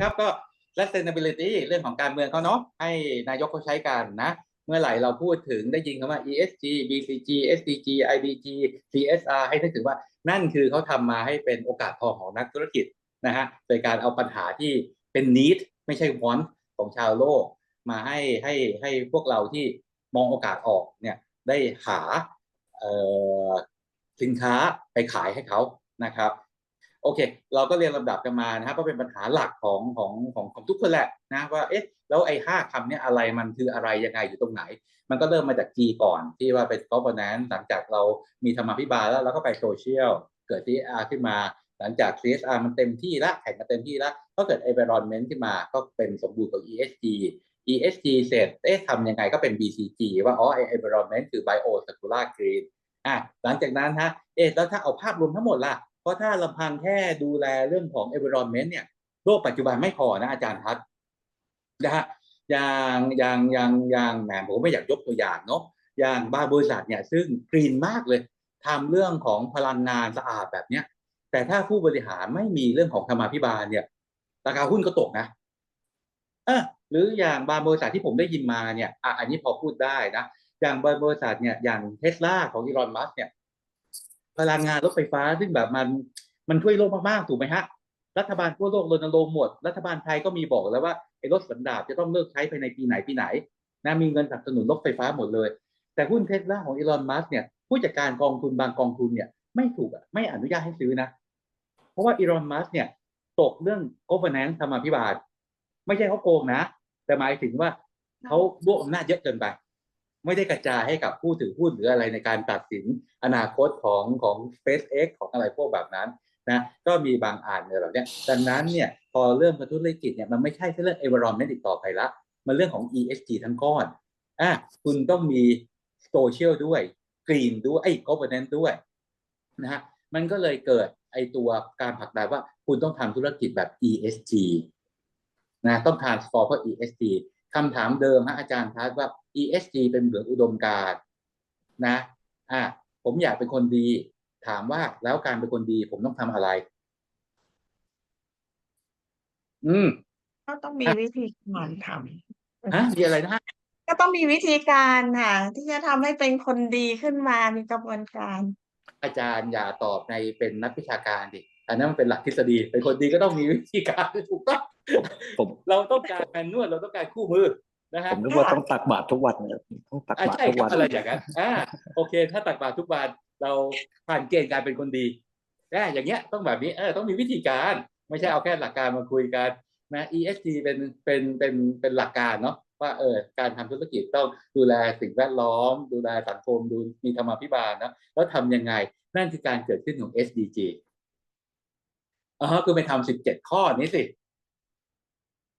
ครับก็ sustainability เรื่องของการเมืองเขาเนาะให้นายกเขาใช้กันนะ เมื่อไหร่เราพูดถึงได้ยินคำว่า ESG BCG SDG IDG CSR ให้นึกถึงว่านั่นคือเขาทำมาให้เป็นโอกาสทองของนักธุรกิจนะฮะโดยการเอาปัญหาที่เป็น need ไม่ใช่ want ของชาวโลก มาให้ให้ให้พวกเราที่มองโอกาสออกเนี่ยได้หาสินค้าไปขายให้เขานะครับ โอเค เราก็เรียนลำดับกันมานะครับก็เป็นปัญหาหลักของของของของทุกคนแหละนะว่าเอ๊ะแล้วไอ้ห้าคำนี้อะไรมันคืออะไรยังไงอยู่ตรงไหน มันก็เริ่มมาจาก G ก่อนที่ว่าเป็น governance หลังจากเรามีธรรมาภิบาลแล้วเราก็ไปโซเชียลเกิด CSR ขึ้นมา หลังจาก CSR มันเต็มที่ละแข่งกันเต็มที่ละก็เกิด environment ขึ้นมาก็เป็นสมบูรณ์กับ ESG ESG เสร็จเอ๊ะทำยังไงก็เป็น BCG ว่าอ๋อไอ้ environment คือ bio circular green อะหลังจากนั้นฮะเอ๊ะแล้วถ้าเอาภาพรวมทั้งหมดล่ะ เพราะถ้าลำพังแค่ดูแลเรื่องของ environment เนี่ยโลกปัจจุบันไม่พอนะอาจารย์พัฒน์นะฮะอย่างอย่างอย่างอย่างแหมผมไม่อยากยกตัวอย่างเนาะอย่างบางบริษัทเนี่ยซึ่งกรีนมากเลยทำเรื่องของพลังงานสะอาดแบบเนี้ยแต่ถ้าผู้บริหารไม่มีเรื่องของธรรมาภิบาลเนี่ย ราคาหุ้นก็ตกนะเออหรืออย่างบางบริษัทที่ผมได้ยินมาเนี่ยอะอันนี้พอพูดได้นะ อย่างบางบริษัทเนี่ยอย่างเทสลาของอีลอนมัสเนี่ย พลังงานรถไฟฟ้าซึ่งแบบมันมันช่วยโลกมากๆถูกไหมฮะรัฐบาลทั่วโลกรณรงค์หมด รัฐบาลไทยก็มีบอกแล้วว่าไอ้รถสันดาปจะต้องเลิกใช้ภายในปีไหนปีไหนนะมีเงินสนับสนุนรถไฟฟ้าหมดเลย แต่หุ้นเทสลาของอีลอนมัสเนี่ยผู้จัดการกองทุนบางกองทุนเนี่ยไม่ถูกไม่อนุญาตให้ซื้อนะ เพราะว่าอีลอนมัสเนี่ยตกเรื่อง governance ธรรมาภิบาล ไม่ใช่เขาโกงนะ แต่หมายถึงว่าเขารวบอำนาจเยอะเกินไป ไม่ได้กระจายให้กับผู้ถือหุ้นหรืออะไรในการตัดสินอนาคตของของ SpaceX ของอะไรพวกแบบนั้นนะก็มีบางอ่านในแบบเนี้ยดังนั้นเนี่ยพอเริ่มกระตุ้นธุรกิจเนี่ยมันไม่ใช่แค่เรื่อง environment อีกต่อไปละ มันเรื่องของ ESG ทั้งก้อนอะคุณต้องมี social ด้วย green ด้วยไอ้ governance ด้วยนะฮะมันก็เลยเกิดไอตัวการผลักดันว่าคุณต้องทำธุรกิจแบบ ESG นะต้อง transform เพราะ ESG คำถามเดิมฮะอาจารย์ทัศว่า ESG เป็นเหมือนอุดมการณ์นะอะผมอยากเป็นคนดี ถามว่าแล้วการเป็นคนดีผมต้องทำอะไร อืม ก็ต้องมีวิธีการทฮะมีอะไรนะฮะำก็ต้องมีวิธีการค่ะ ที่จะทำให้เป็นคนดีขึ้นมามีกระบวนการ อาจารย์อย่าตอบในเป็นนักวิชาการดิอันนั้นมันเป็นหลักทฤษฎี เป็นคนดีก็ต้องมีวิธีการถูกต้อง ผมเราต้องการแมนนวลเราต้องการคู่มือนะฮะผมนึกว่าต้องตักบาตรทุกวันนะครับต้องตักอ่าบาตรใช่ทุกครับวันอะไรอย่างนั้นอ่าโอเค ถ้าตักบาตรทุกวันเราผ่านเกณฑ์การเป็นคนดีอ่าอย่างเงี้ยต้องแบบนี้เออต้องมีวิธีการไม่ใช่เอาแค่หลักการมาคุยกันนะ ESG เป็นเป็นเป็นเป็นหลักการเนาะว่าเออการทำธุรกิจต้องดูแลสิ่งแวดล้อม ดูแลสังคมดูมีธรรมาภิบาลนะแล้วทำยังไงนั่นคือการเกิดขึ้นของ SDG อ๋อคือไปทำสิบเจ็ดข้อนี้สิ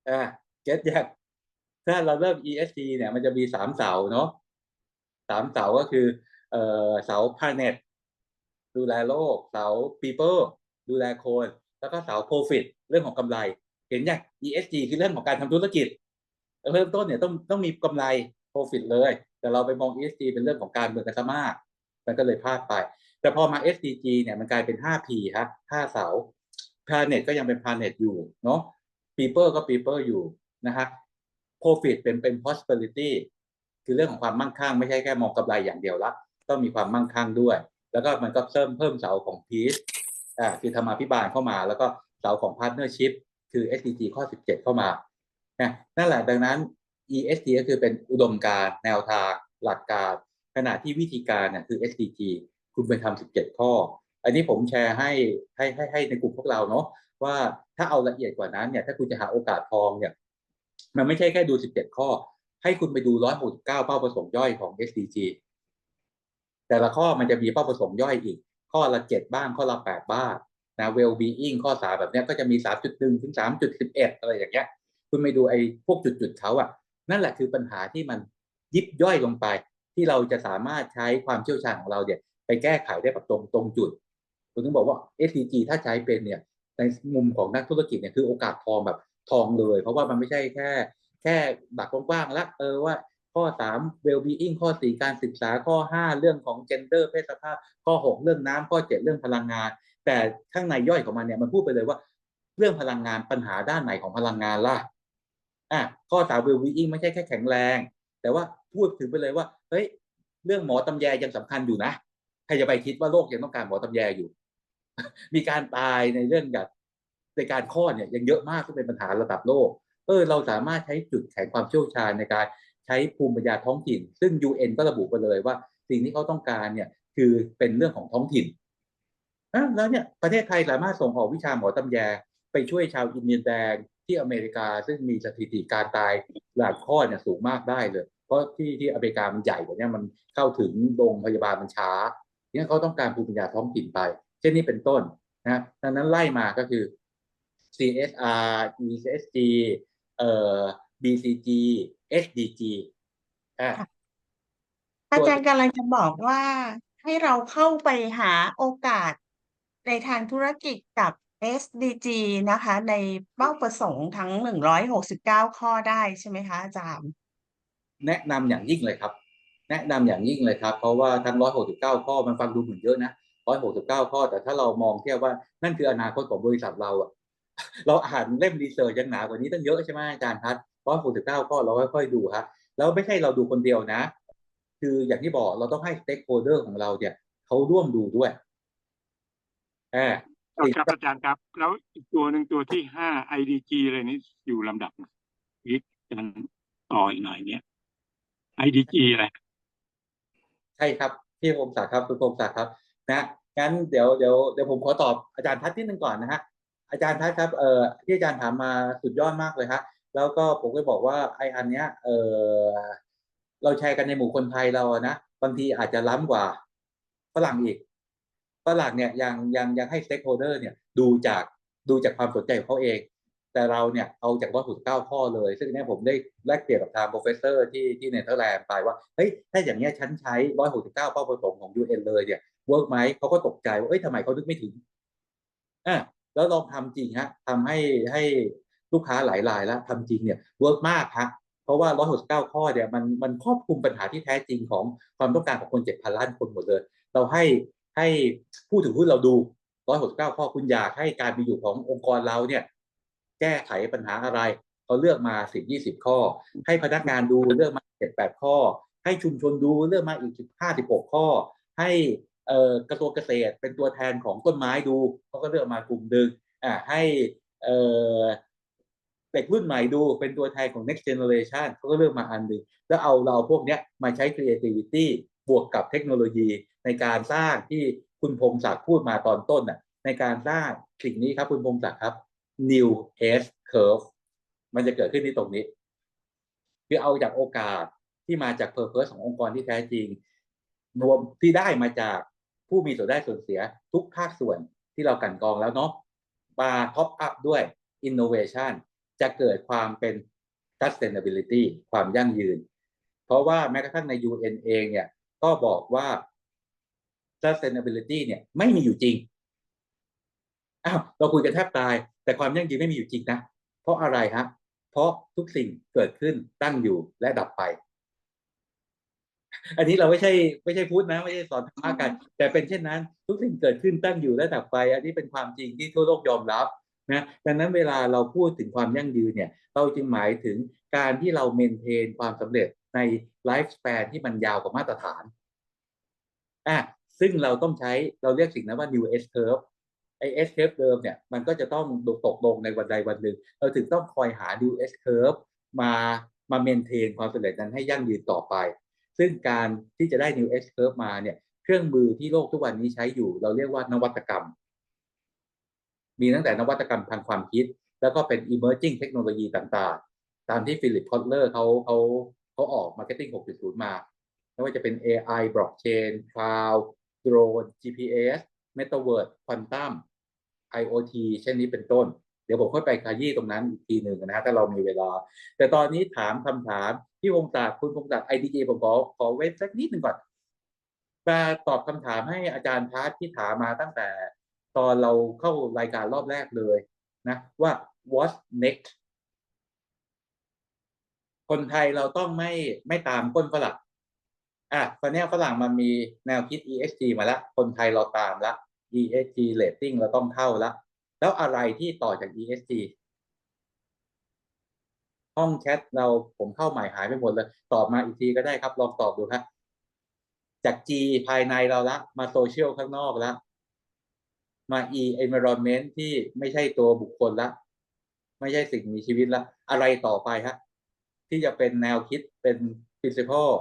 อ่าเก็ตยังถ้าเราเริ่ม ESG เนี่ยมันจะมีสามเสาเนาะสามเสาก็คือ เอ่อเสา planet ดูแลโลก เสา people ดูแลคน แล้วก็เสา profit เรื่องของกำไร เห็นยัง ESG คือเรื่องของการทำธุรกิจ เริ่มต้นเนี่ยต้องต้องมีกำไร profit เลย แต่เราไปมอง ESG เป็นเรื่องของการเมืองกันซะมาก มันก็เลยพลาดไป แต่พอมา SDG เนี่ยมันกลายเป็น 5P ครับ5เสา planet ก็ยังเป็น planet อยู่เนาะ people ก็ people อยู่นะฮะ profit เป็นเป็น prosperity คือเรื่องของความมั่งคั่งไม่ใช่แค่มองกำไรอย่างเดียวละต้องมีความมั่งคั่งด้วย แล้วก็มันก็เพิ่มเพิ่มเสาของ peace อ่าคือธรรมาภิบาลเข้ามา แล้วก็เสาของ partnership คือ SDG ข้อ 17 เข้ามานั่นแหละดังนั้น ESG ก็คือเป็นอุดมการณ์แนวทางหลักการขณะที่วิธีการเนี่ยคือ SDG คุณไปทำ17 ข้อ อันนี้ผมแชร์ให้ให้ให้ให้ในกลุ่มพวกเราเนาะ ว่าถ้าเอาละเอียดกว่านั้นเนี่ยถ้าคุณจะหาโอกาสทองเนี่ยมันไม่ใช่แค่ดู 17 ข้อ ให้คุณไปดู 169 เป้าประสงค์ย่อยของ SDG แต่ละข้อมันจะมีเป้าประสงค์ย่อยอีก ข้อละ 7 บ้าง ข้อละ 8 บ้างนะ well being ข้อ3แบบนี้ก็จะมี 3.1 ถึง 3.11 อะไรอย่างเงี้ย คุณไปดูไอ้พวกจุดๆเขาอะนั่นแหละคือปัญหาที่มันยิบย่อยลงไป ที่เราจะสามารถใช้ความเชี่ยวชาญของเราเนี่ยไปแก้ไขได้แบบตรงตรงจุดผมถึงบอกว่า SDG ถ้าใช้เป็นเนี่ย ในมุมของนักธุรกิจเนี่ยคือโอกาสทองแบบทองเลย เพราะว่ามันไม่ใช่แค่ แค่บักกว้างๆแล้วเออว่าข้อ 3 well being ข้อ 4 การศึกษาข้อ 5 เรื่องของ gender เพศสภาพ ข้อ 6 เรื่องน้ำข้อ 7 เรื่องพลังงาน แต่ข้างในย่อยของมันเนี่ยมันพูดไปเลยว่า เรื่องพลังงานปัญหาด้านไหนของพลังงานล่ะอะข้อสามเวลวีอิงไม่ใช่แค่แข็งแรง แต่ว่าพูดถึงไปเลยว่าเฮ้ยเรื่องหมอตำแยยังสำคัญอยู่นะใครจะไปคิดว่าโลกยังต้องการหมอตำแยอยู่ มีการตายในเรื่องแบบในการคลอดเนี่ยยังเยอะมากที่เป็นปัญหาระดับโลก เออเราสามารถใช้จุดแข็งความเชี่ยวชาญในการใช้ภูมิปัญญาท้องถิ่น ซึ่ง UN ก็ระบุไปเลยว่า สิ่งที่เขาต้องการเนี่ยคือเป็นเรื่องของท้องถิ่นอะแล้วเนี่ยประเทศไทยสามารถส่งออกวิชาหมอตำแยไปช่วยชาวอินเดียแดงที่อเมริกาซึ่งมีสถิติการตายหลังคลอดเนี่ยสูงมากได้เลย เพราะที่ที่อเมริกามันใหญ่กว่านี้มันเข้าถึงโรงพยาบาลมันช้าเนี่ยเขาต้องการภูมิปัญญาท้องถิ่นไป เช่นนี้เป็นต้นนะดังนั้นไล่มาก็คือ CSR ESG เอ่อ BCG SDG อะอาจารย์กำลังจะบอกว่าให้เราเข้าไปหาโอกาสในทางธุรกิจกับ SDG นะคะ ในเป้าประสงค์ทั้ง 169 ข้อได้ใช่ไหมคะอาจารย์ แนะนำอย่างยิ่งเลยครับ แนะนำอย่างยิ่งเลยครับ เพราะว่าทั้ง 169 ข้อมันฟังดูเหมือนเยอะนะ 169 ข้อ แต่ถ้าเรามองเทียบว่านั่นคืออนาคตของบริษัทเราอะเราอ่านเล่มรีเสิร์ชยังหนากว่านี้ตั้งเยอะใช่ไหมอาจารย์พัด169 ข้อเราค่อยๆดูครับแล้วไม่ใช่เราดูคนเดียวนะ คืออย่างที่บอกเราต้องให้สเต็กโฮเดอร์ของเราเนี่ยเขาร่วมดูด้วยอ่าครับครับอาจารย์ครับ แล้วอีกตัวหนึ่งตัวที่ห้า IDG เลยนี่อยู่ลำดับไหนวิกอาจารย์ต่ออีกหน่อยเนี่ย IDG อะไรใช่ครับ พี่พงศักดิ์ครับคุณพงศักดิ์ครับ นะ งั้นเดี๋ยวเดี๋ยวเดี๋ยวผมขอตอบอาจารย์ทัศน์นิดนึงก่อนนะฮะอาจารย์ทัศน์ครับเอ่อที่อาจารย์ถามมาสุดยอดมากเลยครับแล้วก็ผมก็บอกว่าไออันเนี้ยเออเราแชร์กันในหมู่คนไทยเราอะนะบางทีอาจจะล้ำกว่าฝรั่งอีกฝรั่งเนี่ยยังยังยังให้สเต็กโฮเดอร์เนี่ยดูจากดูจากความสนใจของเขาเอง แต่เราเนี่ยเอาจากร้อยหกสิบเก้าข้อเลย ซึ่งเนี่ยผมได้แลกเปลี่ยนกับทางโปรเฟสเซอร์ที่ที่เนเธอร์แลนด์ไปว่าเฮ้ยถ้าอย่างเงี้ยฉันใช้ร้อยหกสิบเก้าเป้าประสงค์ของ UN เลยเนี่ย เวิร์กไหมเขาก็ตกใจว่าเอ้ยทำไมเขานึกไม่ถึงอะแล้วลองทำจริงฮะทำให้ให้ลูกค้าหลายรายแล้วทำจริงเนี่ยเวิร์กมากฮะเพราะว่าร้อยหกสิบเก้าข้อเนี่ยมันมันครอบคลุมปัญหาที่แท้จริงของความต้องการของคนเจ็ดพันล้านคนหมดเลย เราให้ให้ผู้ถือหุ้นเราดูร้อยหกสิบเก้าข้อคุณอยากให้การมีอยู่ขององค์กรเราเนี่ยแก้ไขปัญหาอะไรเขาเลือกมาสิบยี่สิบข้อ ให้พนักงานดูเลือกมาเจ็ดแปดข้อ ให้ชุมชนดูเลือกมาอีกสิบห้าสิบหกข้อ ให้ กระทรวงเกษตรเป็นตัวแทนของต้นไม้ดูเขาก็เลือกมากลุ่มหนึ่งอ่าให้เอ่อเด็กรุ่นใหม่ดูเป็นตัวแทนของ next generation เขาก็เลือกมาอันหนึ่งแล้วเอาเราพวกเนี้ยมาใช้ creativity บวกกับเทคโนโลยีในการสร้างที่คุณพงศักดิ์พูดมาตอนต้นน่ะในการสร้างสิ่งนี้ครับคุณพงศักดิ์ครับ new S curve มันจะเกิดขึ้นที่ตรงนี้ คือเอาจากโอกาสที่มาจาก purpose ขององค์กรที่แท้จริงรวมที่ได้มาจาก ผู้มีส่วนได้ส่วนเสียทุกภาคส่วนที่เรากันกองแล้วเนาะมา top up ด้วย innovation จะเกิดความเป็น sustainability ความยั่งยืน เพราะว่าแม้กระทั่งใน UN เองเนี่ยก็บอกว่า sustainability เนี่ยไม่มีอยู่จริงอ้าวเราคุยกันแทบตาย แต่ความยั่งยืนไม่มีอยู่จริงนะ เพราะอะไรฮะเพราะทุกสิ่งเกิดขึ้นตั้งอยู่และดับไป อันนี้เราไม่ใช่ไม่ใช่พูดนะ ไม่ใช่สอนธรรมะกัน แต่เป็นเช่นนั้น ทุกสิ่งเกิดขึ้นตั้งอยู่และดับไป อันนี้เป็นความจริงที่ทั่วโลกยอมรับนะดังนั้นเวลาเราพูดถึงความยั่งยืนเนี่ยเราจึงหมายถึงการที่เราเมนเทนความสำเร็จในไลฟ์ส p ปนที่มันยาวกว่ามาตรฐานอะซึ่งเราต้องใช้เราเรียกสิ่งนั้นว่า new S curve ไอ S curve เดิมเนี่ยมันก็จะต้องตกลงในวันใดวันหนึ่ง เราถึงต้องคอยหา new S curve มามาเมนเทนความสำเร็จนั้นให้ยั่งยืนต่อไป ซึ่งการที่จะได้ new S curve มาเนี่ยเครื่องมือที่โลกทุกวันนี้ใช้อยู่ เราเรียกว่านวัตกรรม มีตั้งแต่นวัตกรรมทางความคิด แล้วก็เป็น emerging เทคโนโลยีต่างๆ ตามที่ฟิลิปพอตเลอร์เขาเขาเขาออก marketing 6.0 มาไม่ว่าจะเป็น AI blockchain cloud drone GPS metaverse quantum IoT เช่นนี้เป็นต้น เดี๋ยวผมค่อยไปขยี้ตรงนั้นอีกทีหนึ่งนะฮะถ้าเรามีเวลา แต่ตอนนี้ถามคำถาม พี่พงศักดิ์คุณพงศักดิ์ IDJ ผมขอขอเว้นสักนิดหนึ่งก่อนมาตอบคำถามให้อาจารย์พาร์ทที่ถามมาตั้งแต่ตอนเราเข้ารายการรอบแรกเลยนะว่า what next คนไทยเราต้องไม่ไม่ตามก้นฝรั่งอะตอนนี้ฝรั่งมันมีแนวคิด ESG มาแล้ว คนไทยเราตามละ ESG rating เราต้องเข้าละ แล้วอะไรที่ต่อจาก ESG ห้องแชทเราผมเข้าใหม่หายไปหมดเลย ตอบมาอีกทีก็ได้ครับ ลองตอบดูครับจาก G ภายในเราละ มาโซเชียลข้างนอกละมา E environment ที่ไม่ใช่ตัวบุคคลละ ไม่ใช่สิ่งมีชีวิตละ อะไรต่อไปฮะที่จะเป็นแนวคิดเป็น principle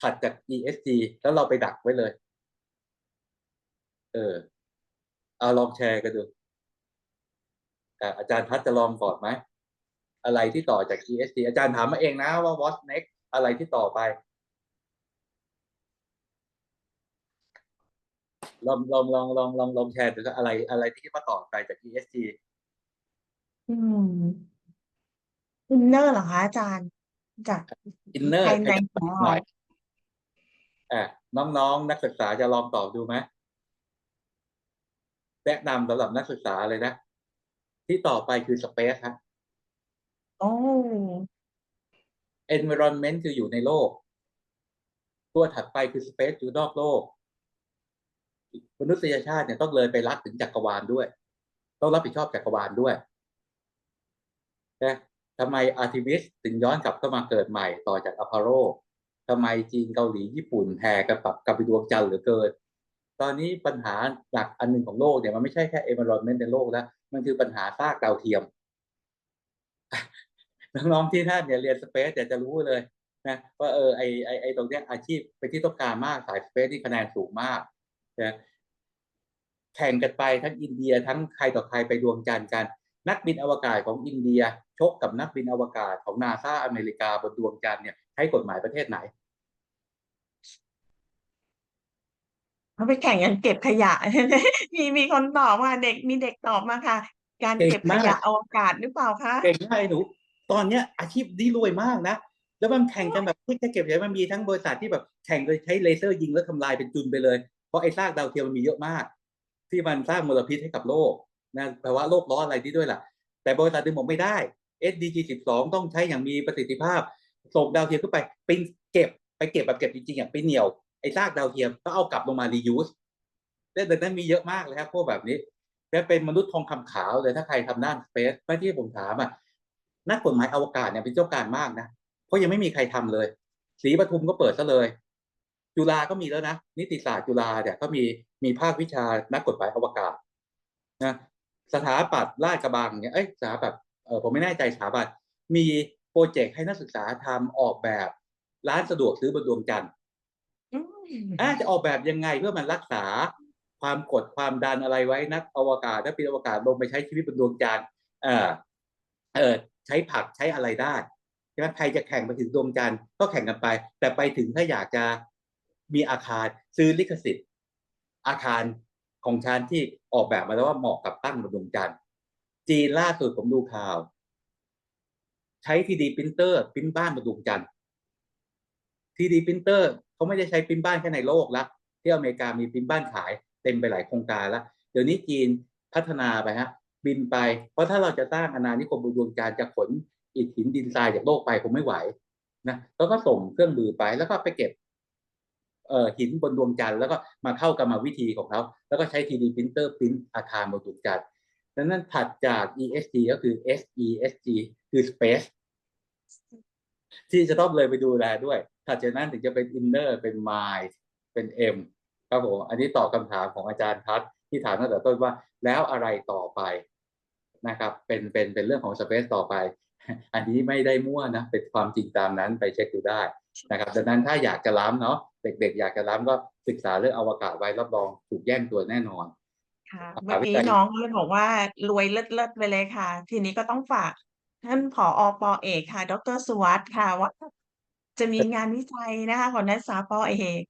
ถัดจาก ESG แล้วเราไปดักไว้เลย เออ เอาลองแชร์กันดูอาจารย์พัดจะลองก่อนไหม อะไรที่ต่อจาก ESG อาจารย์ถามมาเองนะว่า what's next อะไรที่ต่อไปลองลองลองลองลองลองแชร์ดูว่าอะไรอะไรที่คิดว่าต่อไปจาก ESG อืมอินเนอร์เหรอคะอาจารย์จาก inner ภายในขยับของหเราน่อยอะน้องๆ นักศึกษาจะลองตอบดูไหมแนะนำสำหรับนักศึกษาเลยนะ ที่ต่อไปคือ space ฮะ โอ้ environment คืออยู่ในโลก ตัวถัดไปคือ space อยู่นอกโลก มนุษยชาติเนี่ยต้องเลยไปรักถึงจักรวาลด้วย ต้องรับผิดชอบจักรวาลด้วยนะทำไมอาร์ติมิสถึงย้อนกลับเข้ามาเกิดใหม่ต่อจากอพอลโลทำไมจีนเกาหลีญี่ปุ่นแห่กันปรับกลับไปดวงจันทร์เหลือเกิน ตอนนี้ปัญหาหลักอันหนึ่งของโลกเนี่ยมันไม่ใช่แค่ environment ในโลกแล้ว มันคือปัญหาซากดาวเทียม น้องๆที่ท่านเนี่ยเรียนสเปซเนี่ยจะรู้เลยนะว่าเออไอไอไอตรงเนี้ยอาชีพเป็นที่ต้องการมากสายสเปซที่คะแนนสูงมากนะแข่งกันไปทั้งอินเดียทั้งใครต่อใครไปดวงจันทร์กัน นักบินอวกาศของอินเดีย ชกกับนักบินอวกาศของนาซาอเมริกาบนดวงจันทร์เนี่ยใช้กฎหมายประเทศไหนเขาไปแข่งกันเก็บขยะ มีมีคนตอบว่าเด็กมีเด็กตอบมาค่ะ การเก่งเก็บขมากยะอวกาศหรือเปล่าคะเก่งมากไอ้หนู ตอนเนี้ยอาชีพนี้รวยมากนะ แล้วมันแข่งกันแบบแค่เก็บเฉยมันมีทั้งบริษัทที่แบบแข่งโดยใช้เลเซอร์ยิงแล้วทำลายเป็นจุนไปเลย เพราะไอ้ซากดาวเทียมมันมีเยอะมาก ที่มันสร้างมลพิษให้กับโลกนะภาวะโลกร้อนอะไรที่ด้วยล่ะ แต่บริษัทดึงบอกไม่ได้ SDG 12 ต้องใช้อย่างมีประสิทธิภาพ ส่งดาวเทียมขึ้นไปไปเก็บไปเก็บแบบเก็บจริงๆอย่างไปเหนี่ยวไอ้ซากดาวเทียมก็เอากลับลงมา reuse เรื่องนั้นมีเยอะมากเลยครับพวกแบบนี้และเป็นมนุษย์ทองคำขาวเลยถ้าใครทำด้านสเปซไม่ที่ผมถามอะ นักกฎหมายอวกาศเนี่ยเป็นเจ้าการมากนะเพราะยังไม่มีใครทำเลยศรีปทุมก็เปิดซะเลย จุฬาก็มีแล้วนะนิติศาสตร์จุฬาเนี่ยก็มีมีภาควิชานักกฎหมายอวกาศนะสถาปัตย์ลาดกระบังเนี่ยเอ้ยสถาปัตย์เออผมไม่แน่ใจสถาปัตย์มีโปรเจกต์ให้นักศึกษาทำออกแบบร้านสะดวกซื้อบนดวงจันทร์อืมอาจะออกแบบยังไงเพื่อมันรักษาความกดความดันอะไรไว้นักอวกาศนักบินอวกาศลงไปใช้ชีวิตบนดวงจันทร์เออเออ ใช้ผักใช้อะไรได้ใช่ไหมใครจะแข่งไปถึงดวงจันทร์ก็แข่งกันไป แต่ไปถึงถ้าอยากจะมีอาคารซื้อลิขสิทธิ์ อาคารของชานที่ออกแบบมาแล้วว่าเหมาะกับตั้งบนดวงจันทร์จีนล่าสุดผมดูข่าว ใช้ 3D ปรินเตอร์ปริ้นบ้านบนดวงจันทร์ 3D ปรินเตอร์เขาไม่ได้ใช้ปริ้นบ้านแค่ในโลกละที่อเมริกามีปริ้นบ้านขายเต็มไปหลายโครงการแล้วเดี๋ยวนี้จีนพัฒนาไปฮะ บินไป เพราะถ้าเราจะสร้างอาณานิคมบนดวงจันทร์จะขนอิฐหินดินทรายจากโลกไปคงไม่ไหวนะแล้วก็ส่งเครื่องมือไปแล้วก็ไปเก็บเอ่อหินบนดวงจันทร์แล้วก็มาเข้ากรรมวิธีของเขาแล้วก็ใช้ 3D ปรินเตอร์ปริ้นอาคารบนดวงจันทร์ดังนั้นถัดจาก ESG ก็คือ SESG คือ Space ที่จะต้องเลยไปดูแลด้วยถัดจากนั้นถึงจะเป็น Inner เป็น Mind เป็น M ครับผมอันนี้ตอบคำถามของอาจารย์ทัศน์ที่ถามตั้งแต่ต้นว่าแล้วอะไรต่อไป นะครับเป็นเป็นเป็นเรื่องของ Space ต่อไป อันนี้ไม่ได้มั่วนะเป็นความจริงตามนั้นไปเช็คดูได้นะครับดังนั้นถ้าอยากจะล้ำเนาะเด็ก ๆ อยากจะล้ำก็ศึกษาเรื่องอวกาศไว้รับรองถูกแย่งตัวแน่นอนค่ะครับเมื่อกี้วิจัยน้องเลยบอกว่ารวยเลิศๆไปเลยค่ะ ทีนี้ก็ต้องฝากท่านผอปอเอกค่ะ ดรสุวัสด์ค่ะว่าจะมีงานวิจัยนะคะของนักศึกษาปอเอก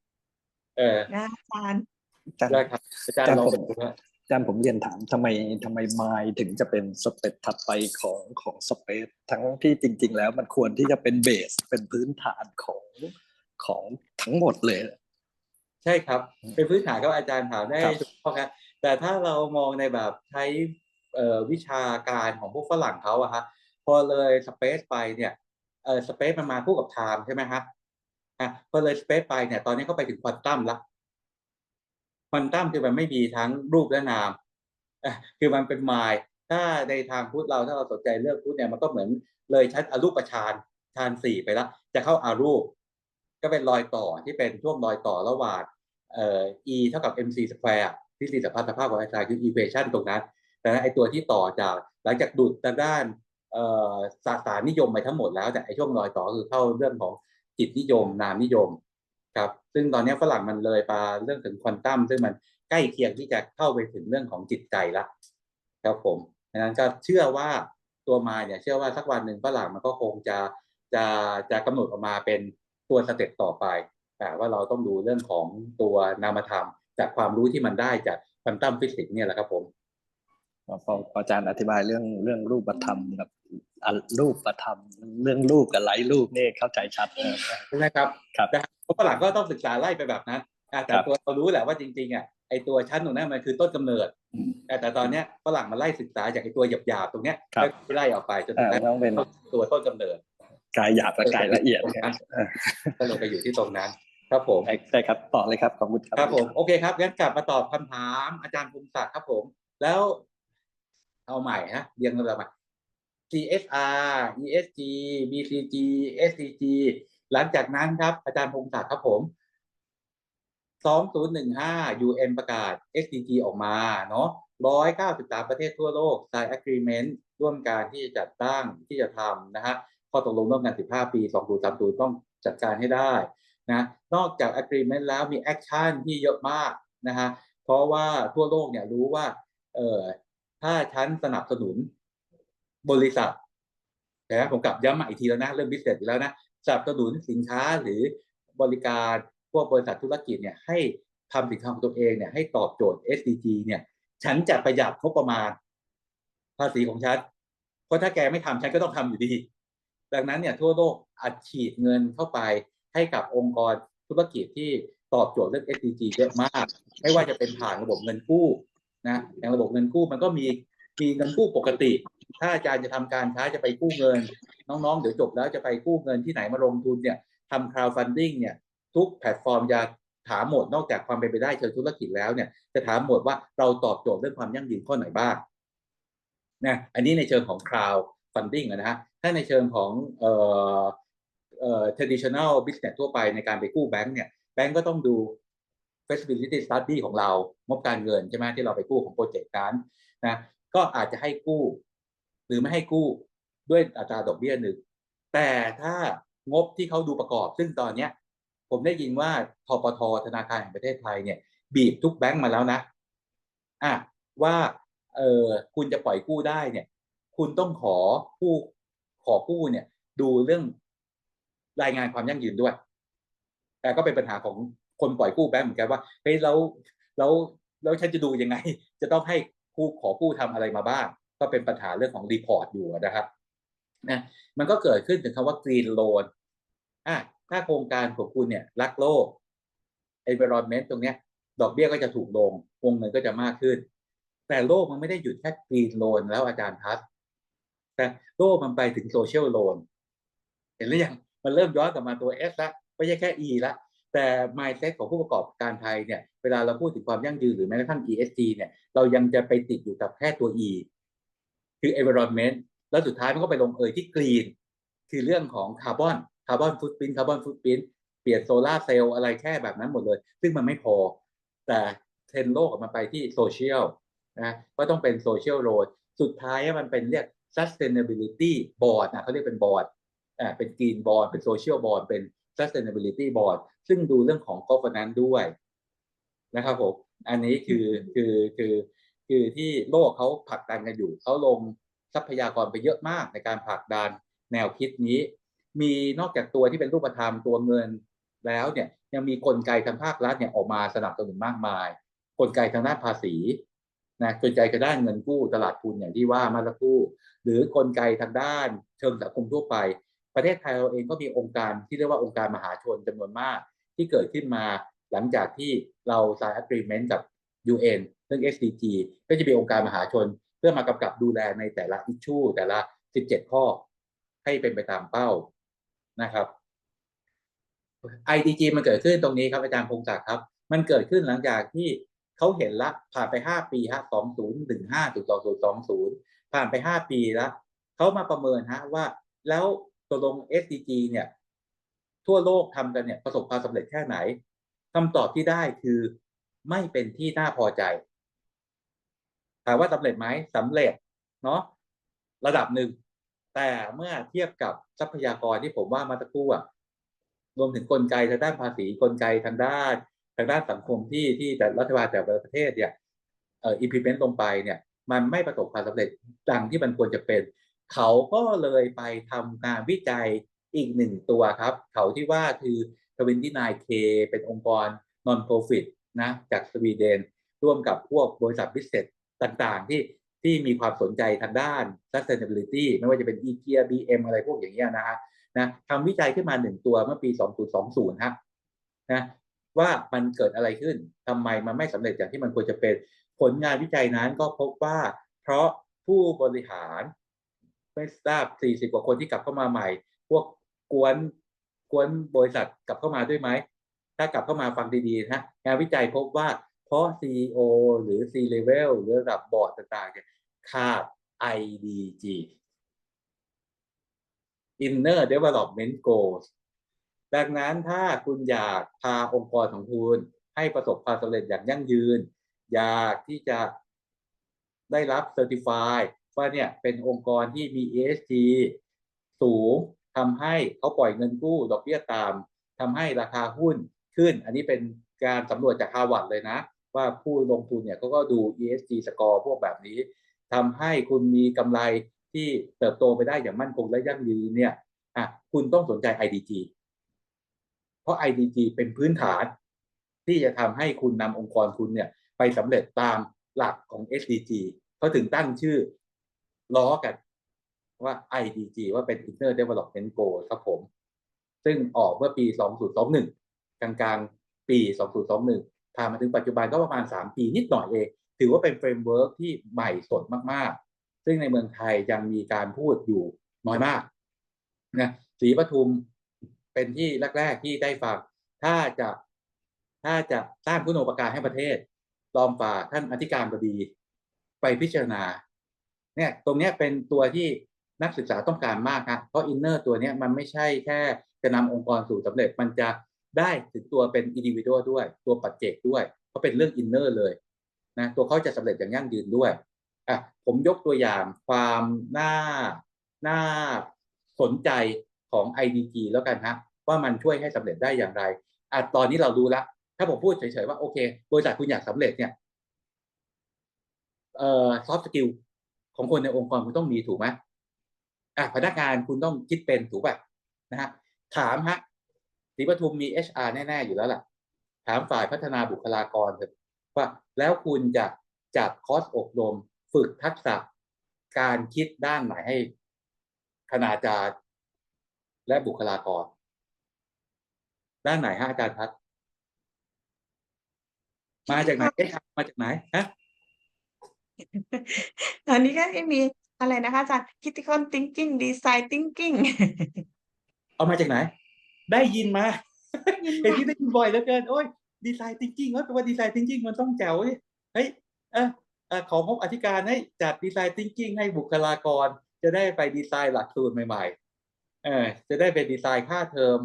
เออนะอาจารย์อาจารย์ได้ครับอาจารย์อาจารย์ลองผมดูว่า อาจารย์ผมเรียนถามทำไมทำไมไมล์ถึงจะเป็นสเต็ปถัดไปของของสเปซทั้งที่จริง ๆ แล้วมันควรที่จะเป็นเบสเป็นพื้นฐานของของทั้งหมดเลย ใช่ครับ เป็นพื้นฐานก็อาจารย์ถามได้ครับถูกต้องครับแต่ถ้าเรามองในแบบใช้เอ่อวิชาการของพวกฝรั่งเขาอะฮะพอเลยสเปซไปเนี่ยเออสเปซมันมาคู่กับไทม์ใช่ไหมครับอะพอเลยสเปซไปเนี่ยตอนนี้เขาไปถึงควอนตัมละ ควอนตัมคือมันไม่มีทั้งรูปและนามคือมันเป็นไมล์ถ้าในทางพุทธเราถ้าเราสนใจเรื่องพุทธเนี่ยมันก็เหมือนเลยชั้นอรูปฌานฌานสี่ไปล้วจะเข้าอารูป ก็เป็นรอยต่อที่เป็นช่วงรอยต่อระหว่างเอ่อ e เท่ากับ mc square ที่สี่สภาพสภาพของไอน์สไตน์คือ equation ตรงนั้น แต่ไอตัวที่ต่อจากหลังจากดูดทางด้านเอ่อสสารนิยมไปทั้งหมดแล้วแต่ไอช่วงรอยต่อคือเข้าเรื่องของจิตนิยม นามนิยม ครับซึ่งตอนนี้ฝรั่งมันเลยไปเรื่องถึงควอนตัมซึ่งมันใกล้เคียงที่จะเข้าไปถึงเรื่องของจิตใจละครับผมดังนั้นก็เชื่อว่าตัวมาเนี่ยเชื่อว่าสักวันหนึ่งฝรั่งมันก็คงจะจะจะกำหนดออกมาเป็นตัวสเต็ปต่อไปแต่ว่าเราต้องดูเรื่องของตัวนามธรรม จากความรู้ที่มันได้จากควอนตัมฟิสิกส์เนี่ยแหละครับผมพอพอพออาจารย์อธิบายเรื่องเรื่องรูปธรรมกับอะรูปธรรม เรื่องรูปกับไร้รูปนี่เข้าใจชัดเออใช่ไหมครับครับแต่ เพราะฝรั่งก็ต้องศึกษาไล่ไปแบบนั้นอะแต่ครับตัวเรารู้แหละว่าจริงๆอะไอตัวชั้นตรงนั้นมันคือต้นกำเนิดแต่แต่ตอนเนี้ยฝรั่งมาไล่ศึกษาจากไอตัวหยาบๆตรงเนี้ยครับแล้วไล่ออกไปจนเออถึงต้องเป็นตัวต้นกำเนิดกายหยาบกับกายละเอียดตรงนั้นเออก็เลยไปอยู่ที่ตรงนั้น ครับผมได้ได้ครับต่อเลยครับขอบคุณครับครับผมโอเคครับงั้นกลับมาตอบคำถามอาจารย์ภูมิศักดิ์ครับผม แล้วเอาใหม่ฮะเรียงลำดับใหม่ CSR ESG BCG SDG หลังจากนั้นครับ อาจารย์ภูมิศักดิ์ครับผม 2015 UN ประกาศ SDG ออกมาเนาะ193 ประเทศทั่วโลก sign agreement ร่วมการที่จะจัดตั้งที่จะทำนะฮะข้อตกลงร่วมกัน 15 ปี 2030 ต้องจัดการให้ได้นะนอกจาก agreement แล้วมี action ที่เยอะมากนะฮะเพราะว่าทั่วโลกเนี่ยรู้ว่าเออถ้าฉันสนับสนุนบริษัทนะผมกลับย้ำมาอีกทีแล้วนะ เริ่มบิสเนสอีกแล้วนะ สนับสนุนสินค้าหรือบริการพวกบริษัทธุรกิจเนี่ยให้ทำสินค้าของตัวเองเนี่ยให้ตอบโจทย์ SDG เนี่ย ฉันจะประหยัดงบประมาณภาษีของฉันเพราะถ้าแกไม่ทำฉันก็ต้องทำอยู่ดี ดังนั้นเนี่ยทั่วโลกอัดฉีดเงินเข้าไปให้กับองค์กรธุรกิจที่ตอบโจทย์เรื่อง SDG เยอะมาก ไม่ว่าจะเป็นผ่านระบบเงินกู้นะอย่างระบบเงินกู้มันก็มีมีเงินกู้ปกติ ถ้าอาจารย์จะทำการค้าจะไปกู้เงิน น้องๆ เดี๋ยวจบแล้วจะไปกู้เงินที่ไหนมาลงทุนเนี่ยทำ crowdfunding เนี่ยทุกแพลตฟอร์มจะถามหมดนอกจากความเป็นไปได้เชิงธุรกิจแล้วเนี่ยจะถามหมดว่าเราตอบโจทย์เรื่องความยั่งยืนข้อไหนบ้างนะอันนี้ในเชิงของ crowd funding นะฮะถ้าในเชิงของเอ่อเอ่อ traditional business ทั่วไปในการไปกู้แบงก์เนี่ยแบงก์ก็ต้องดู feasibility study ของเรางบการเงินใช่ไหมที่เราไปกู้ของโปรเจกต์นั้นนะก็อาจจะให้กู้ หรือไม่ให้กู้ด้วยอัตราดอกเบี้ยหนึ่งแต่ถ้างบที่เขาดูประกอบ ซึ่งตอนเนี้ย ผมได้ยินว่าทปทธนาคารแห่งประเทศไทยเนี่ย บีบทุกแบงก์มาแล้วนะอะว่าเออคุณจะปล่อยกู้ได้เนี่ย คุณต้องขอผู้ขอกู้เนี่ย ดูเรื่องรายงานความยั่งยืนด้วย แต่ก็เป็นปัญหาของคนปล่อยกู้แบงก์เหมือนกันว่าเฮ้ยแล้วแล้วแล้วฉันจะดูยังไง จะต้องให้ผู้ขอกู้ทำอะไรมาบ้าง ก็เป็นปัญหาเรื่องของรีพอร์ตอยู่นะครับนะมันก็เกิดขึ้นถึงคำว่า green loan อะถ้าโครงการของคุณเนี่ยรักโลก environment ตรงเนี้ย ดอกเบี้ยก็จะถูกลงวงเงินก็จะมากขึ้น แต่โลกมันไม่ได้หยุดแค่ green loan แล้วอาจารย์ทัศน์แต่โลกมันไปถึง social loan เห็นหรือยังมันเริ่มย้อนกลับมาตัว S ละไม่ใช่แค่ E ละแต่ mindset ของผู้ประกอบการไทยเนี่ย เวลาเราพูดถึงความยั่งยืนหรือแม้กระทั่ง ESG เนี่ย เรายังจะไปติดอยู่กับแค่ตัว E คือ environment แล้วสุดท้ายมันก็ไปลงเอยที่ green คือเรื่องของคาร์บอนคาร์บอนฟุตพิ้นคาร์บอนฟุตพิ้นเปลี่ยนโซลาร์เซลล์อะไรแค่แบบนั้นหมดเลย ซึ่งมันไม่พอ แต่เทรนโลกมันไปที่โซเชียลนะก็ต้องเป็นโซเชียลโรดสุดท้ายมันเป็นเรียก sustainability board นะเขาเรียกเป็นบอร์ดอ่าเป็น green board เป็น social board เป็น sustainability board ซึ่งดูเรื่องของ governance ด้วยนะครับผมอันนี้คือคือคือ คือที่โลกเขาผลักดันกันอยู่เขาลงทรัพยากรไปเยอะมากในการผลักดันแนวคิดนี้ มีนอกจากตัวที่เป็นรูปธรรมตัวเงินแล้วเนี่ยยังมีกลไกทางภาครัฐเนี่ยออกมาสนับสนุนมากมาย กลไกทางด้านภาษีนะกลไกทางด้านเงินกู้ตลาดทุนอย่างที่ว่ามาสักครู่ หรือกลไกทางด้านเชิงสังคมทั่วไป ประเทศไทยเราเองก็มีองค์การที่เรียกว่าองค์การมหาชนจำนวนมากที่เกิดขึ้นมาหลังจากที่เรา sign agreement กับ UN เรื่อง SDG ก็จะมีองค์การมหาชน เพื่อมากำกับดูแลในแต่ละ issue แต่ละ 17 ข้อ ให้เป็นไปตามเป้านะครับ IDG มันเกิดขึ้นตรงนี้ครับอาจารย์พงศักดิ์ครับ มันเกิดขึ้นหลังจากที่เขาเห็นละผ่านไปห้าปีฮะสองศูนย์หนึ่งห้าถึงสองศูนย์สองศูนย์ผ่านไปห้าปีแล้วเขามาประเมินฮะว่าแล้วตกลง SDG เนี่ย ทั่วโลกทำกันเนี่ยประสบความสำเร็จแค่ไหนคำตอบที่ได้คือไม่เป็นที่น่าพอใจ ถามว่าสำเร็จไหมสำเร็จเนาะระดับหนึ่ง แต่เมื่อเทียบกับทรัพยากรที่ผมว่ามาตะกู้อะรวมถึงกลไกทางด้านภาษีกลไกทางด้านทางด้านสังคมที่ที่แต่รัฐบาลแต่ละประเทศเนี่ยเอ่อ implement ลงไปเนี่ย มันไม่ประสบความสำเร็จดังที่มันควรจะเป็น เขาก็เลยไปทำงานวิจัยอีกหนึ่งตัวครับ เขาที่ว่าคือ 29K เป็นองค์กร non-profit นะจากสวีเดน ร่วมกับพวกบริษัทบิเนส ต่างๆ ที่ที่มีความสนใจทางด้าน sustainability ไม่ว่าจะเป็น IKEA BM อะไรพวกอย่างเงี้ยนะฮะนะทำวิจัยขึ้นมาหนึ่งตัวเมื่อปี 2020ฮะนะว่ามันเกิดอะไรขึ้นทำไมมันไม่สำเร็จอย่างที่มันควรจะเป็นผลงานวิจัยนั้นก็พบว่า เพราะผู้บริหารไม่ทราบ 40 กว่าคนที่กลับเข้ามาใหม่ พวกกวนกวนบริษัทกลับเข้ามาด้วยไหม ถ้ากลับเข้ามาฟังดีๆนะงานวิจัยพบว่า ราะ CEO หรือ C level หรือระดับบอร์ดต่างๆเนี่ยขาด IDG Inner Development Goals ดังนั้นถ้าคุณอยากพาองค์กรของคุณให้ประสบความสำเร็จอย่างยั่งยืน อยากที่จะได้รับเซอร์ติฟายว่าเนี่ยเป็นองค์กรที่มี ESG สูงทำให้เขาปล่อยเงินกู้ดอกเบี้ยต่ำทำให้ราคาหุ้นขึ้น อันนี้เป็นการสำรวจจากฮาวาดเลยนะ ว่าผู้ลงทุนเนี่ยเขาก็ดู ESG score พวกแบบนี้ทำให้คุณมีกำไรที่เติบโตไปได้อย่างมั่นคงและยั่งยืนเนี่ยอะคุณต้องสนใจ IDG เพราะ IDG เป็นพื้นฐาน ที่จะทำให้คุณนำองค์กรคุณเนี่ยไปสำเร็จตามหลักของ SDG เขาถึงตั้งชื่อล้อกันว่า IDG ว่าเป็น Inner Development Goal ครับผม ซึ่งออกเมื่อปี 2021 กลางๆปี 2021 ผ่านมาถึงปัจจุบันก็ประมาณ 3 ปีนิดหน่อยเอง ถือว่าเป็นเฟรมเวิร์กที่ใหม่สดมากๆ ซึ่งในเมืองไทยยังมีการพูดอยู่น้อยมากนะศรีปทุมเป็นที่แรก ๆ ที่ได้ฟังถ้าจะถ้าจะสร้างคุณูปการให้ประเทศ ลองฝากท่านอธิการบดี ไปพิจารณา เนี่ย ตรงนี้เป็นตัวที่นักศึกษาต้องการมากครับเพราะอินเนอร์ตัวนี้มันไม่ใช่แค่จะนำองค์กรสู่สำเร็จมันจะ ได้ถึงตัวเป็นอินดิวิ a l ด้วย ตัวปัจเจกด้วยเพราะเป็นเรื่องอินเนอร์เลยนะตัวเขาจะสำเร็จอย่างยั่งยืนด้วยอะผมยกตัวอย่างความน่าน่าสนใจของ IDG แล้วกันฮะว่ามันช่วยให้สำเร็จได้อย่างไรอะตอนนี้เรารู้ละ ถ้าผมพูดเฉยๆว่าโอเคบริษัทคุณอยากสำเร็จเนี่ยเอ่อซอฟต์สกิลของคนในองค์กรคุณต้องมีถูกไหมอะพนักงานคุณต้องคิดเป็นถูกป่ะนะฮะถามฮะ ศรีปทุมมี HR แน่ ๆ อยู่แล้วล่ะ ถามฝ่ายพัฒนาบุคลากรเถอะว่าแล้วคุณจะจัดคอร์สอบรมฝึกทักษะการคิดด้านไหนให้คณาจารย์และบุคลากร ด้านไหนฮะอาจารย์พัฒน์มาจากไหนเอ๊ะมาจากไหนฮะตอนนี้ก็ไม่มีอะไรนะคะอาจารย์ critical thinking design thinking เอามาจากไหน ได้ยินมายินเห็นมาที่ได้ยินบ่อยเหลือเกินโอ้ยดีไซน์ทิงกิ้งเฮ้ยแปลว่าดีไซน์ทิงกิ้งมันต้องแจ๋วนี่เฮ้ยเออเออของบอธิการให้จัดดีไซน์ทิงกิ้งให้บุคลากร จะได้ไปดีไซน์หลักสูตรใหม่ๆเออจะได้เป็นดีไซน์ค่าเทอม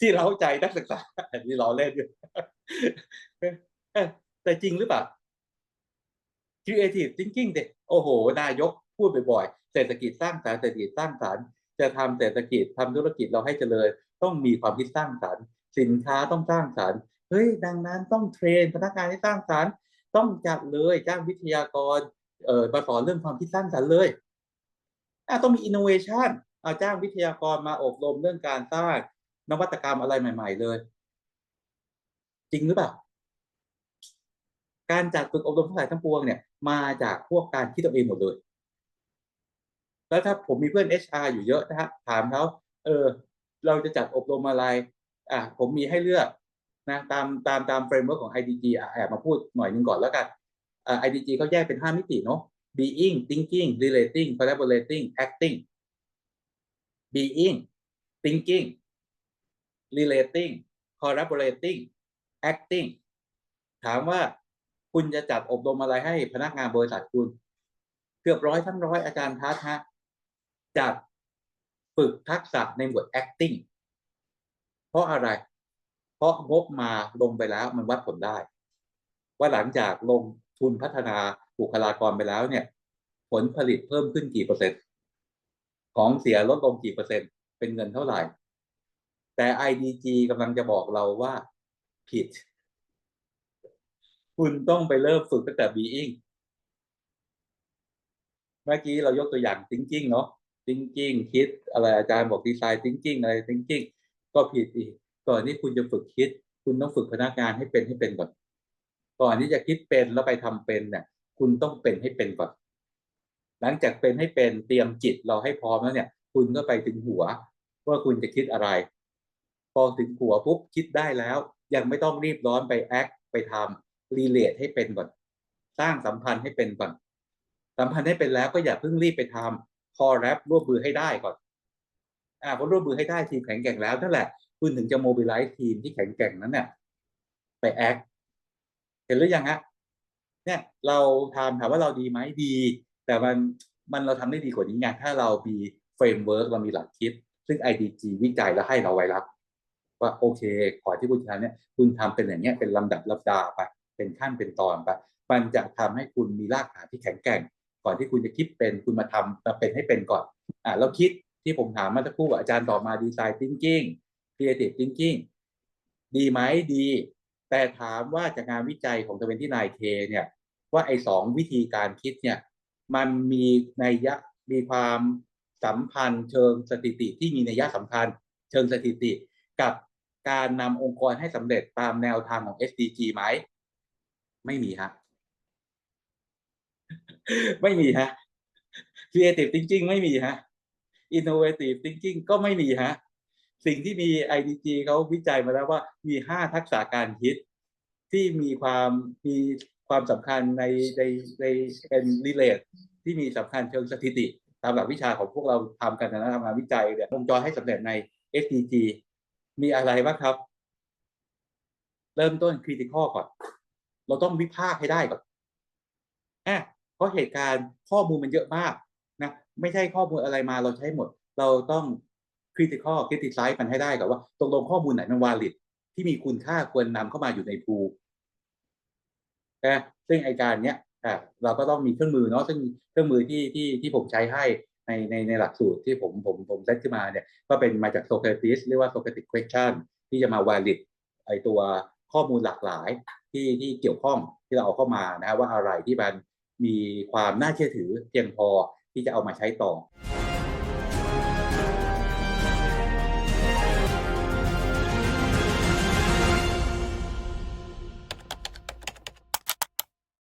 ที่เราใจนักศึกษาที่เราเล่นอยู่เออแต่จริงหรือเปล่า creative thinking เด็โอ้โห นายกพูดบ่อยๆเศรษฐกิจสร้างสรรค์เศรษฐกิจสร้างสรรค์ จะทำเศรษฐกิจทำธุรกิจเราให้เจริญ ต้องมีความคิดสร้างสรรค์ สินค้าต้องสร้างสรรค์เฮ้ยดังนั้นต้องเทรนพนักงานให้สร้างสรรค์ ต้องจัดเลยจ้างวิทยากรเอ่อมาสอนเรื่องความคิดสร้างสรรค์เลยอะต้องมี innovation เอาจ้างวิทยากรมาอบรมเรื่องการสร้างนวัตกรรมอะไรใหม่ ๆ เลย จริงหรือเปล่าการจัดฝึกอบรมทั้งหลายทั้งปวงเนี่ยมาจากพวกการคิดเอาเองหมดเลย แล้วถ้าผมมีเพื่อน HR อยู่เยอะนะฮะถามเขาเออ เราจะจัดอบรมอะไร อะผมมีให้เลือกนะตามตามตามเฟรมเวิร์กของ IDG อะแอบมาพูดหน่อยนึงก่อนแล้วกันอ่า IDG เขาแยกเป็น 5 มิติเนาะ being thinking relating collaborating acting being thinking relating collaborating acting ถามว่าคุณจะจัดอบรมอะไรให้พนักงานบริษัทคุณ เกือบร้อยทั้งร้อยอาจารย์ทัศฮะ จัดฝึกทักษะในหมวด acting เพราะอะไร เพราะงบมาลงไปแล้วมันวัดผลได้ ว่าหลังจากลงทุนพัฒนาบุคลากรไปแล้วเนี่ย ผลผลิตเพิ่มขึ้นกี่เปอร์เซ็นต์ ของเสียลดลงกี่เปอร์เซ็นต์ เป็นเงินเท่าไหร่ แต่ IDG กำลังจะบอกเราว่าผิด คุณต้องไปเริ่มฝึกตั้งแต่ being เมื่อกี้เรายกตัวอย่าง thinking เนาะ thinking คิดอะไรอาจารย์บอก design thinking อะไร thinking ก็ผิดอีกก่อนที่คุณจะฝึกคิด คุณต้องฝึกพนักงานให้เป็นให้เป็นก่อน ก่อนที่จะคิดเป็นแล้วไปทำเป็นเนี่ยคุณต้องเป็นให้เป็นก่อน หลังจากเป็นให้เป็นเตรียมจิตเราให้พร้อมแล้วเนี่ย คุณก็ไปถึงหัว ว่าคุณจะคิดอะไร พอถึงหัวปุ๊บคิดได้แล้ว ยังไม่ต้องรีบร้อนไปแอคไปทำรีเลทให้เป็นก่อน สร้างสัมพันธ์ให้เป็นก่อน สัมพันธ์ให้เป็นแล้วก็อย่าเพิ่งรีบไปทำ คอแรปร่วมมือให้ได้ก่อน อ่าพอร่วมมือให้ได้ทีมแข็งแกร่งแล้วนั่นแหละ คุณถึงจะโมบิลไลซ์ทีมที่แข็งแกร่งนั้นเนี่ยไปแอคเห็นหรือยังฮะเนี่ยเราทำถามว่าเราดีไหมดี แต่มันมันเราทำได้ดีกว่านี้ไงถ้าเรามีเฟรมเวิร์กเรามีหลักคิด ซึ่ง IDG วิจัยแล้วให้เราไว้รับ ว่าโอเคขอที่คุณทำเนี่ยคุณทำเป็นอย่างเงี้ยเป็นลำดับลำดาไป เป็นขั้นเป็นตอนไป มันจะทำให้คุณมีรากฐานที่แข็งแกร่ง ก่อนที่คุณจะคิดเป็นคุณมาทำมาเป็นให้เป็นก่อนอ่าแล้วคิดที่ผมถามมื่อสักครู่อาจารย์ตอบมาดีไซน์ thinking creative thinking ดีไหมดี แต่ถามว่าจากงานวิจัยของ 29K เคเนี่ย ว่าไอ้สองวิธีการคิดเนี่ย มันมีนัยยะมีความสัมพันธ์เชิงสถิติที่มีนัยยะสำคัญ เชิงสถิติกับการนำองค์กรให้สำเร็จตามแนวทางของ SDG ไหม ไม่มีฮะ ไม่มีฮะ Creative Thinking ไม่มีฮะ Innovative Thinking ก็ไม่มีฮะ สิ่งที่มี IDG เขาวิจัยมาแล้วว่ามีห้าทักษะการคิด ที่มีความมีความสำคัญในในในเป็นรีเลทที่มีสำคัญเชิงสถิติ ตามหลักวิชาของพวกเราทำกันนะทำงานวิจัยเนี่ยวงจรให้สำเร็จใน SDG มีอะไรบ้างครับ เริ่มต้น critical ก่อน เราต้องวิพากษ์ให้ได้ก่อนอะ เพราะเหตุการณ์ข้อมูลมันเยอะมากนะไม่ใช่ข้อมูลอะไรมาเราใช้หมด เราต้อง critical criticize มันให้ได้ก่อนว่าตกลงข้อมูลไหนมัน valid ที่มีคุณค่าควรนำเข้ามาอยู่ใน pool นะซึ่งไอการเนี้ยอะเราก็ต้องมีเครื่องมือเนาะซึ่งเครื่องมือที่ที่ที่ผมใช้ให้ในในในหลักสูตรที่ผมผมผมเซตขึ้นมาเนี่ยก็เป็นมาจาก Socrates เรียกว่า Socratic question ที่จะมา valid ไอตัวข้อมูลหลากหลายที่ที่เกี่ยวข้องที่เราเอาเข้ามานะว่าอะไรที่มัน มีความน่าเชื่อถือเพียงพอที่จะเอามาใช้ต่อ